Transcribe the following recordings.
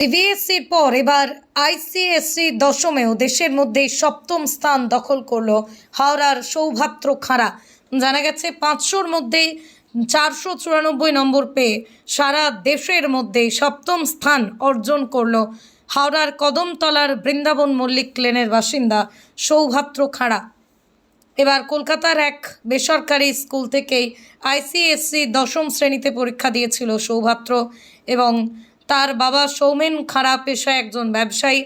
সিবিএসসির পর এবার আইসিএসসি দশমেও দেশের মধ্যে সপ্তম স্থান দখল করল হাওড়ার সৌভাত্র খাঁড়া। জানা গেছে, পাঁচশোর মধ্যে চারশো চুরানব্বই নম্বর পেয়ে সারা দেশের মধ্যে সপ্তম স্থান অর্জন করল হাওড়ার কদমতলার বৃন্দাবন মল্লিক লেনের বাসিন্দা সৌভাত্র খাঁড়া। এবার কলকাতার এক বেসরকারি স্কুল থেকেই আইসিএসসি দশম শ্রেণীতে পরীক্ষা দিয়েছিল সৌভাত্র এবং তার বাবা সৌমেন খাড়া পেশায় একজন ব্যবসায়ী।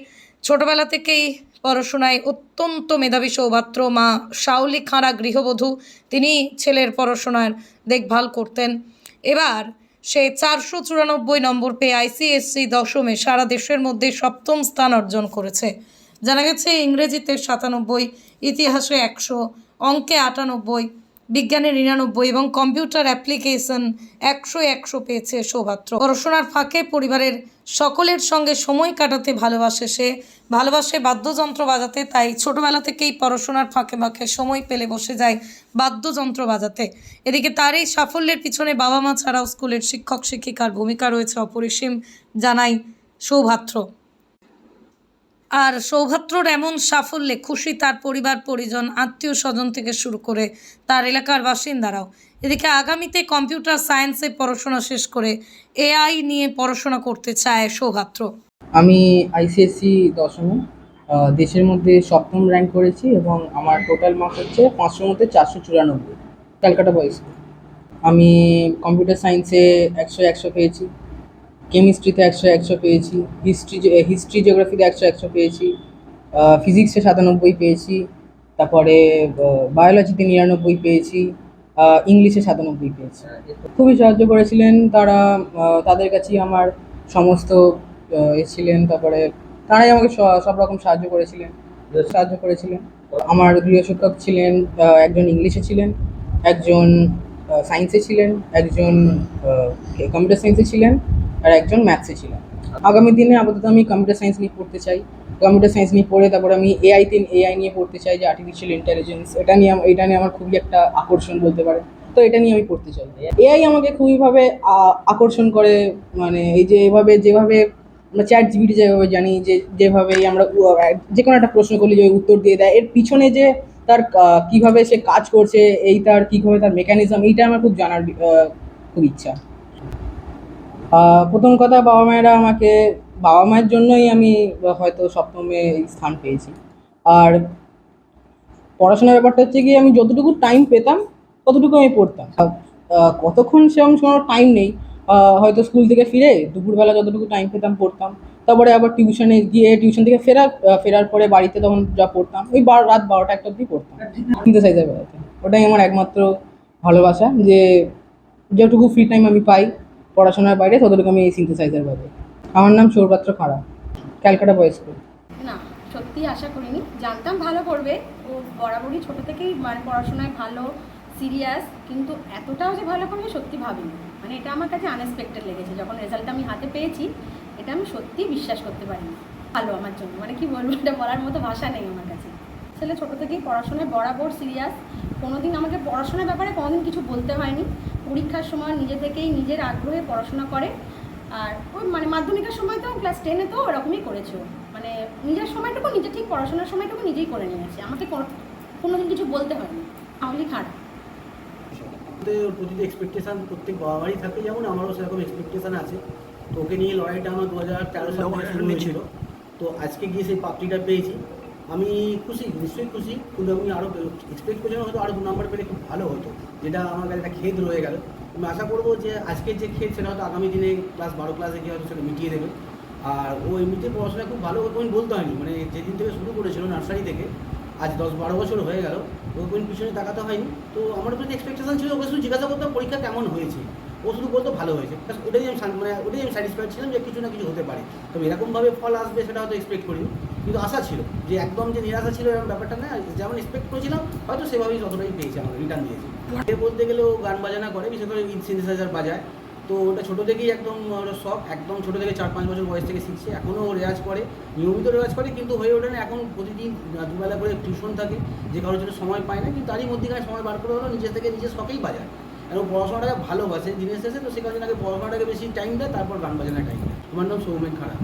ছোটবেলা থেকেই পড়াশোনায় অত্যন্ত মেধাবী সৌভাত্র মা শাওলি খাঁড়া গৃহবধূ। তিনি ছেলের পড়াশোনার দেখভাল করতেন। এবার সে চারশো চুরানব্বই নম্বর পেয়ে আইসিএসসি দশমে সারা দেশের মধ্যে সপ্তম স্থান অর্জন করেছে। জানা গেছে ইংরেজিতে সাতানব্বই, ইতিহাসে একশো, অঙ্কে আটানব্বই বিজ্ঞানে নিরানব্বই এবং কম্পিউটার অ্যাপ্লিকেশন একশো একশো পেয়েছে সৌভাত্র। পড়াশোনার ফাঁকে পরিবারের সকলের সঙ্গে সময় কাটাতে ভালোবাসে সে। ভালোবাসে বাদ্যযন্ত্র বাজাতে, তাই ছোটবেলা থেকেই পড়াশোনার ফাঁকে ফাঁকে সময় পেলে বসে যায় বাদ্যযন্ত্র বাজাতে। এদিকে তার এই সাফল্যের পিছনে বাবা মা ছাড়াও স্কুলের শিক্ষক শিক্ষিকার ভূমিকা রয়েছে অপরিসীম জানাই সৌভাত্র। আর সৌভাত্রর এমন সাফল্যে খুশি তার পরিবার, পরিজন, আত্মীয় স্বজন থেকে শুরু করে তার এলাকার বাসিন্দারাও। এদিকে আগামীতে কম্পিউটার সায়েন্সে পড়াশোনা শেষ করে এআই নিয়ে পড়াশোনা করতে চায় সৌভাত্র। আমি আইসিএসসি দশমে দেশের মধ্যে সপ্তম র্যাঙ্ক করেছি এবং আমার টোটাল মার্কস হচ্ছে পাঁচশোর মধ্যে চারশো চুরানব্বই, ক্যালকাটা বয়েস আমি কম্পিউটার সায়েন্সে একশো একশো পেয়েছি। কেমিস্ট্রিতে একশো একশো পেয়েছি, হিস্ট্রি হিস্ট্রি জিওগ্রাফিতে একশো একশো পেয়েছি ফিজিক্সে সাতানব্বই পেয়েছি, তারপরে বায়োলজিতে নিরানব্বই পেয়েছি ইংলিশে সাতানব্বই পেয়েছি। খুবই সাহায্য করেছিলেন তারা তাদের কাছেই আমার সমস্ত ছিলেন, তারপরে তারাই আমাকে সব রকম সাহায্য করেছিলেন সাহায্য করেছিলেন। আমার গৃহ শিক্ষক ছিলেন একজন ইংলিশে ছিলেন, একজন সায়েন্সে ছিলেন, একজন কম্পিউটার সায়েন্সে ছিলেন আর একজন ম্যাথসে ছিলেন। আগামী দিনে আপাতত আমি কম্পিউটার সায়েন্স নিয়ে পড়তে চাই। কম্পিউটার সায়েন্স নিয়ে পড়ে তারপর আমি এআই তে এআই নিয়ে পড়তে চাই যে আর্টিফিশিয়াল ইন্টেলিজেন্স এটা নিয়ে এটা নিয়ে আমার খুবই একটা আকর্ষণ বলতে পারে তো এটা নিয়ে আমি পড়তে চাই। এআই আমাকে খুবইভাবে আকর্ষণ করে মানে এই যে এভাবে, যেভাবে আমরা চ্যাট জিবিটি যেভাবে জানি, যে যেভাবে আমরা যে কোনো একটা প্রশ্ন করলে যে উত্তর দিয়ে দেয়, এর পিছনে যে তার কীভাবে সে কাজ করছে, এই তার, কীভাবে তার মেকানিজম এইটা আমার খুব জানার খুব ইচ্ছা। প্রথম কথা বাবা মায়েরা আমাকে, বাবা মায়ের জন্যই আমি হয়তো সপ্তমে স্থান পেয়েছি। আর পড়াশোনার ব্যাপারটা হচ্ছে কি আমি যতটুকু টাইম পেতাম, ততটুকু আমি পড়তাম। কতক্ষণ সেরকম কোনো টাইম নেই। হয়তো স্কুল থেকে ফিরে দুপুরবেলা যতটুকু টাইম পেতাম, পড়তাম। তারপরে আবার টিউশনে গিয়ে টিউশন থেকে ফেরার ফেরার পরে বাড়িতে তখন যা পড়তাম, ওই বারো, রাত বারোটা একটা অবধি পড়তাম। সিনথেসাইজার বেড়াতে। ওটাই আমার একমাত্র ভালোবাসা যে, যেটুকু ফ্রি টাইম আমি পাই। পড়াশোনার বাইরে ততটুকু এই সিনথেসাইজার পাবো আমার নাম সৌরপাত্র খাড়া, ক্যালকাটা বয়েজ স্কুল না, সত্যি আশা করিনি। জানতাম ভালো করবে। ও বরাবরই ছোটো থেকেই মানে পড়াশোনায় ভালো সিরিয়াস কিন্তু এতটাও যে ভালো করবে সত্যি ভাবিনি। মানে এটা আমার কাছে আনএক্সপেক্টেড লেগেছে। যখন রেজাল্ট আমি হাতে পেয়েছি, এটা আমি সত্যি বিশ্বাস করতে পারিনি। ভালো আমার জন্য। মানে কি বলব, এটা বলার মতো ভাষা নেই আমার কাছে। ছেলে ছোটো থেকেই পড়াশোনায় বরাবর সিরিয়াস কোনোদিন আমাকে পড়াশোনার ব্যাপারে কোনোদিন কিছু বলতে হয়নি। পরীক্ষার সময় নিজে থেকেই নিজের আগ্রহে পড়াশোনা করে। আর ওই মানে মাধ্যমিকের সময় তো ক্লাস টেনে তো ওরকমই করেছ। মানে নিজের সময়টুকু নিজে ঠিক পড়াশোনার সময়টুকু নিজেই করে নিয়েছে আমাকে কোনো কোনোদিন কিছু বলতে হয়নি। তাহলেই খারাপ। ওদের ওর প্রতি এক্সপেকটেশান প্রত্যেক বাবা মারই থাকে। যেমন আমারও সেরকম এক্সপেকটেশান আছে। তো ওকে নিয়ে লড়াইটা আমার দু হাজার তেরো সাল শুরু হয়েছিল। তো আজকে গিয়ে সেই প্রাপ্তিটা পেয়েছি। আমি খুশি, নিশ্চয়ই খুশি। কিন্তু আমি আরও এক্সপেক্ট করছিলাম হয়তো আরও দু নম্বর পেলে খুব ভালো হতো, যেটা আমার কাছে একটা খেদ রয়ে গেল। আমি আশা করব যে আজকের যে খেদ, সেটা হয়তো আগামী দিনে ক্লাস বারো ক্লাসে গিয়ে হয়তো সেটা মিটিয়ে দেবে। আর ও এমনিতে পড়াশোনা খুব ভালো কোনো বলতে হয়নি। মানে যেদিন থেকে শুরু করেছিল নার্সারি থেকে, আজ দশ বারো বছর হয়ে গেল ও কোনো পিছনে তাকাতে হয়নি। তো আমার প্রতি এক্সপেকটেশন ছিল, ওকে শুধু জিজ্ঞাসা করতাম পরীক্ষা কেমন হয়েছে। ও শুধু বলতো ভালো হয়েছে। ব্যাস ওটাই আমি মানে ওটাই আমি স্যাটিসফাইড ছিলাম যে কিছু না কিছু হতে পারে। তবে এরকমভাবে ফল আসবে সেটা হয়তো এক্সপেক্ট করিনি। কিন্তু আশা ছিল যে একদম যে নিরাশা ছিল এরকম ব্যাপারটা না যেমন এক্সপেক্ট করেছিলাম হয়তো সেভাবেই ততটাই পেয়েছে আমাকে রিটার্ন দিয়েছে। এর বলতে গেলে ও গান বাজানা করে বিশেষ করে সিনথেসাইজার বাজায়। তো ওটা ছোটো থেকেই একদম ওর শখ একদম ছোটো থেকে চার পাঁচ বছর বয়স থেকে শিখছে এখনও ও রেওয়াজ করে নিয়মিত রেওয়াজ করে কিন্তু হয়ে ওঠে না এখন প্রতিদিন দুবেলা করে টিউশন থাকে যে কারোর জন্য সময় পায় না কিন্তু তারই মধ্যেখানে সময় বার করে হলো নিজে থেকে নিজের শখেই বাজায়। ও পড়াশোনাটাকে ভালোবাসে জিনিস শেষে তো সে কারণে পড়াশোনাটাকে বেশি টাইম দেয়, তারপর গান বাজানোর টাইম দেয়? আমার নাম সৌমেন খাড়া।